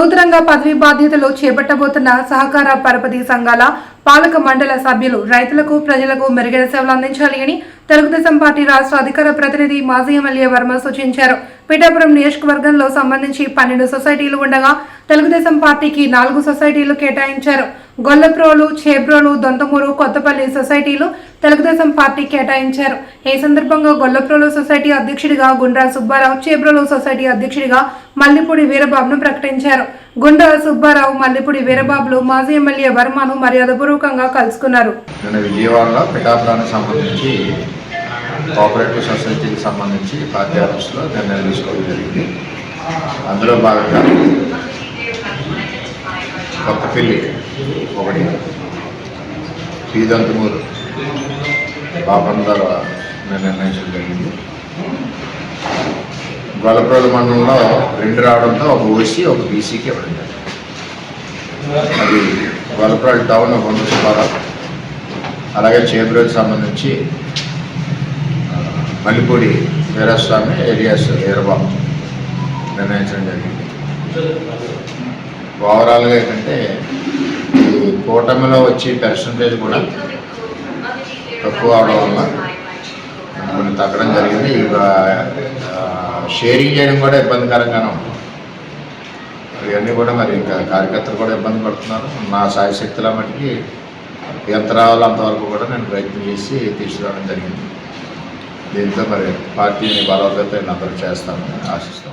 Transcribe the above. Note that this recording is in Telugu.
నూతనంగా పదవి బాధ్యతలు చేపట్టబోతున్న సహకార పరపతి సంఘాల పాలక మండల సభ్యులు రైతులకు ప్రజలకు మెరుగైన సేవలు అందించాలి అని తెలుగుదేశం పార్టీ రాష్ట్ర అధికార ప్రతినిధి మాజీ ఎమ్మెల్యే వర్మ సూచించారు. పిఠాపురం నియోజకవర్గంలో సంబంధించి పన్నెండు సొసైటీలు ఉండగా తెలుగుదేశం పార్టీకి నాలుగు సొసైటీలు కేటాయించారు. గొల్లప్రోలు చేబ్రోలు దొంతమూరు కొత్తపల్లి సొసైటీలు తెలుగుదేశం పార్టీ కేటాయించారు. ఈ సందర్భంగా గొల్లప్రోలు సొసైటీ అధ్యక్షుడిగా గుండ్రా సుబ్బారావు చేబ్రోలు సొసైటీ అధ్యక్షుడిగా మల్లిపూడి వీరబాబును ప్రకటించారు. గుండ్రా సుబ్బారావు మల్లిపూడి వీరబాబులు మాజీ ఎమ్మెల్యే వర్మను మర్యాదపూర్వకంగా కలుసుకున్నారు. విజయవాడలో పిఠాపురానికి సంబంధించి కోఆపరేటివ్ సొసైటీకి సంబంధించి పార్టీ ఆఫీస్లో నిర్ణయం తీసుకోవడం జరిగింది. అందులో భాగంగా కొత్తపల్లి ఒకటి. పీదంతమూరు. పాపం ద్వారా నిర్ణయించడం జరిగింది. గొల్లప్రోలు మండలంలో రెండు రావడంతో ఒక ఓసీ ఒక బీసీకి ఇవ్వడం జరిగింది. అది గొల్లప్రోలు టౌన్ ఒక సుబ్బారావు అలాగే చేబ్రోకి సంబంధించి మల్లిపూడి వీరస్వామి ఏరియాస్ వీరబాబు నిర్ణయించడం జరిగింది. ఓవరాల్గా ఏంటంటే కూటమిలో వచ్చి పర్సంటేజ్ కూడా తక్కువ అవడం వల్ల కొన్ని తగ్గడం జరిగింది. షేరింగ్ చేయడం కూడా ఇబ్బందికరంగానే ఉంది. ఇవన్నీ కూడా మరి ఇంకా కార్యకర్తలు కూడా ఇబ్బంది పడుతున్నారు. నా సాయశక్తుల మటుకి ఎంత అంతవరకు కూడా నేను ప్రయత్నం చేసి తీసుకురావడం జరిగింది. దీంతో మరి పార్టీని బలోపేతం అందరూ చేస్తామని ఆశిస్తాం